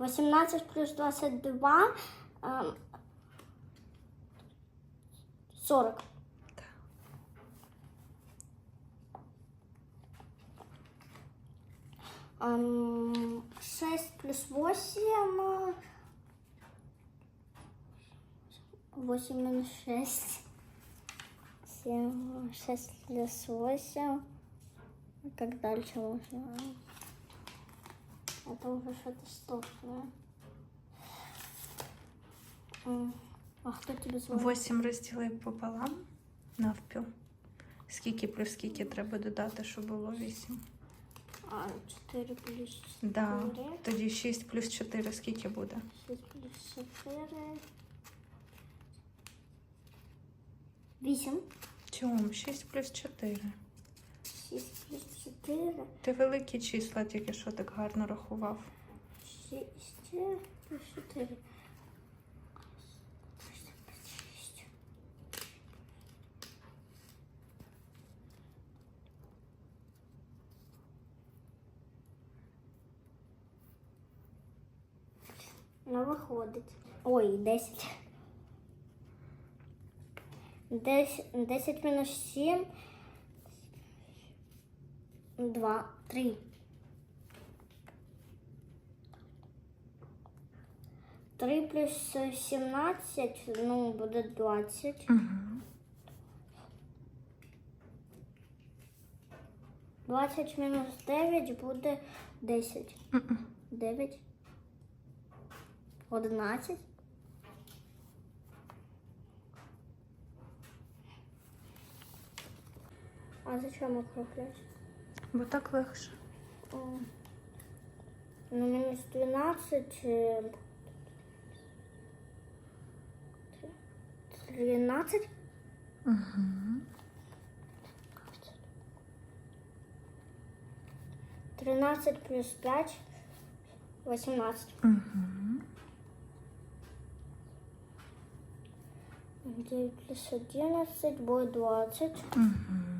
18 плюс 22 40. Эм, эм, шесть плюс восемь. Восемь минус шесть. Семь. Шесть плюс восемь. Как дальше можно? Это уже что-то стопное. А хто тебе звонит? 8 розділи пополам навпіл. Скільки плюс скільки треба додати, щоб було вісім? А, 4 плюс 4. Да. Тоді 6 плюс 4 скільки буде? Шість плюс 4. 8. Чому? Шість плюс 4. 6 плюс 4. Ти великі числа тільки що так гарно рахував. 6 плюс 4. Ну, виходить. Ой, 10. 10 мінус 7 два, три. Три плюс сімнадцять, ну, буде двадцять. Двадцять мінус дев'ять буде десять. Дев'ять. Одинадцять. А зачем округлять? Бо так легше. Ну, мінус 12. 13. Угу. Тринадцать плюс пять. Восемнадцать. Девять плюс одиннадцать будет двадцать. Угу.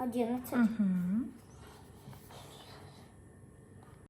11. Угу.